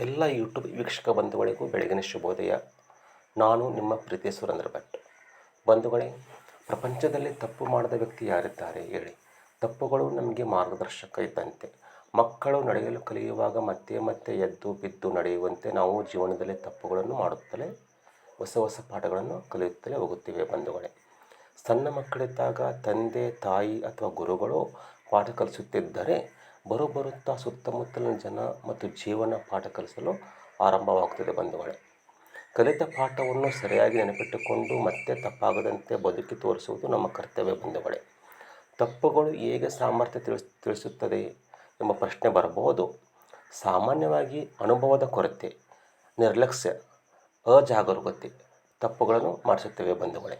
ಎಲ್ಲ ಯೂಟ್ಯೂಬ್ ವೀಕ್ಷಕ ಬಂಧುಗಳಿಗೂ ಬೆಳಗಿನ ಶುಭೋದಯ. ನಾನು ನಿಮ್ಮ ಪ್ರೀತಿ ಸುರೇಂದ್ರ ಭಟ್. ಬಂಧುಗಳೇ, ಪ್ರಪಂಚದಲ್ಲಿ ತಪ್ಪು ಮಾಡದ ವ್ಯಕ್ತಿ ಯಾರಿದ್ದಾರೆ ಹೇಳಿ. ತಪ್ಪುಗಳು ನಮಗೆ ಮಾರ್ಗದರ್ಶಕ ಇದ್ದಂತೆ. ಮಕ್ಕಳು ನಡೆಯಲು ಕಲಿಯುವಾಗ ಮತ್ತೆ ಮತ್ತೆ ಎದ್ದು ಬಿದ್ದು ನಡೆಯುವಂತೆ ನಾವು ಜೀವನದಲ್ಲಿ ತಪ್ಪುಗಳನ್ನು ಮಾಡುತ್ತಲೇ, ಹೊಸ ಹೊಸ ಪಾಠಗಳನ್ನು ಕಲಿಯುತ್ತಲೇ ಹೋಗುತ್ತೇವೆ ಬಂಧುಗಳೇ. ಸಣ್ಣ ಮಕ್ಕಳಿದ್ದಾಗ ತಂದೆ, ತಾಯಿ ಅಥವಾ ಗುರುಗಳು ಪಾಠ ಕಲಿಸುತ್ತಿದ್ದರೆ ಬರುತ್ತಾ ಸುತ್ತಮುತ್ತಲಿನ ಜನ ಮತ್ತು ಜೀವನ ಪಾಠ ಕಲಿಸಲು ಆರಂಭವಾಗುತ್ತದೆ ಬಂಧುಗಳೇ. ಕಲಿತ ಪಾಠವನ್ನು ಸರಿಯಾಗಿ ನೆನಪಿಟ್ಟುಕೊಂಡು ಮತ್ತೆ ತಪ್ಪಾಗದಂತೆ ಬದುಕಿ ತೋರಿಸುವುದು ನಮ್ಮ ಕರ್ತವ್ಯ ಬಂಧುಗಳೇ. ತಪ್ಪುಗಳು ಹೇಗೆ ಸಾಮರ್ಥ್ಯ ತಿಳಿಸ್, ತಿಳಿಸುತ್ತದೆ ಎಂಬ ಪ್ರಶ್ನೆ ಬರಬಹುದು. ಸಾಮಾನ್ಯವಾಗಿ ಅನುಭವದ ಕೊರತೆ, ನಿರ್ಲಕ್ಷ್ಯ, ಅಜಾಗರೂಕತೆ ತಪ್ಪುಗಳನ್ನು ಮಾಡಿಸುತ್ತವೆ ಬಂಧುಗಳೇ.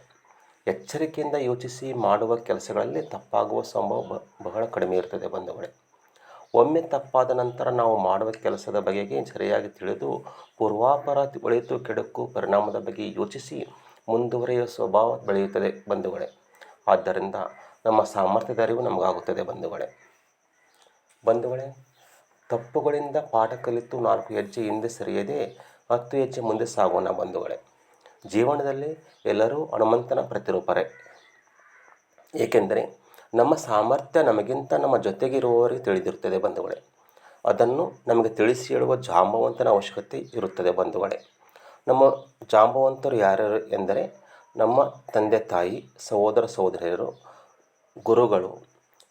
ಎಚ್ಚರಿಕೆಯಿಂದ ಯೋಚಿಸಿ ಮಾಡುವ ಕೆಲಸಗಳಲ್ಲಿ ತಪ್ಪಾಗುವ ಸಂಭವ ಬಹಳ ಕಡಿಮೆ ಇರ್ತದೆ ಬಂಧುಗಳೇ. ಒಮ್ಮೆ ತಪ್ಪಾದ ನಂತರ ನಾವು ಮಾಡುವ ಕೆಲಸದ ಬಗೆಗೆ ಸರಿಯಾಗಿ ತಿಳಿದು, ಪೂರ್ವಾಪರ ಒಳಿತು ಕೆಡುಕು, ಪರಿಣಾಮದ ಬಗ್ಗೆ ಯೋಚಿಸಿ ಮುಂದುವರೆಯುವ ಸ್ವಭಾವ ಬೆಳೆಯುತ್ತದೆ ಬಂಧುಗಳೇ. ಆದ್ದರಿಂದ ನಮ್ಮ ಸಾಮರ್ಥ್ಯದ ಅರಿವು ನಮಗಾಗುತ್ತದೆ ಬಂಧುಗಳೇ. ಬಂಧುಗಳೇ, ತಪ್ಪುಗಳಿಂದ ಪಾಠ ಕಲಿತು ನಾಲ್ಕು ಹೆಜ್ಜೆ ಹಿಂದೆ ಸರಿಯದೆ ಹತ್ತು ಹೆಜ್ಜೆ ಮುಂದೆ ಸಾಗೋಣ ಬಂಧುಗಳೇ. ಜೀವನದಲ್ಲಿ ಎಲ್ಲರೂ ಹನುಮಂತನ ಪ್ರತಿರೂಪರೇ. ಏಕೆಂದರೆ ನಮ್ಮ ಸಾಮರ್ಥ್ಯ ನಮಗಿಂತ ನಮ್ಮ ಜೊತೆಗಿರುವವರಿಗೆ ತಿಳಿದಿರುತ್ತದೆ ಬಂಧುಗಳೇ. ಅದನ್ನು ನಮಗೆ ತಿಳಿಸಿ ಹೇಳುವ ಜಾಂಬವಂತನ ಅವಶ್ಯಕತೆ ಇರುತ್ತದೆ ಬಂಧುಗಳೇ. ನಮ್ಮ ಜಾಂಬವಂತರು ಯಾರ್ಯಾರು ಎಂದರೆ ನಮ್ಮ ತಂದೆ ತಾಯಿ, ಸಹೋದರ ಸಹೋದರಿಯರು, ಗುರುಗಳು,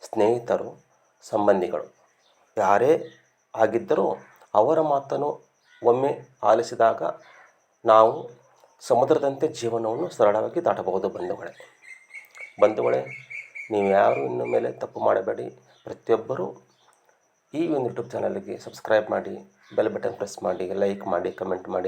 ಸ್ನೇಹಿತರು, ಸಂಬಂಧಿಗಳು. ಯಾರೇ ಆಗಿದ್ದರೂ ಅವರ ಮಾತನ್ನು ಒಮ್ಮೆ ಆಲಿಸಿದಾಗ ನಾವು ಸಮುದ್ರದಂತೆ ಜೀವನವನ್ನು ಸರಳವಾಗಿ ದಾಟಬಹುದು ಬಂಧುಗಳೇ. ಬಂಧುಗಳೇ ನೀವು ಯಾರು ಇನ್ನು ಮೇಲೆ ತಪ್ಪು ಮಾಡಬೇಡಿ. ಪ್ರತಿಯೊಬ್ಬರೂ ಈ ಒಂದು ಯೂಟ್ಯೂಬ್ ಚಾನಲ್ಗೆ ಸಬ್ಸ್ಕ್ರೈಬ್ ಮಾಡಿ ಬೆಲ್ ಬಟನ್ ಪ್ರೆಸ್ ಮಾಡಿ ಲೈಕ್ ಮಾಡಿ ಕಮೆಂಟ್ ಮಾಡಿ.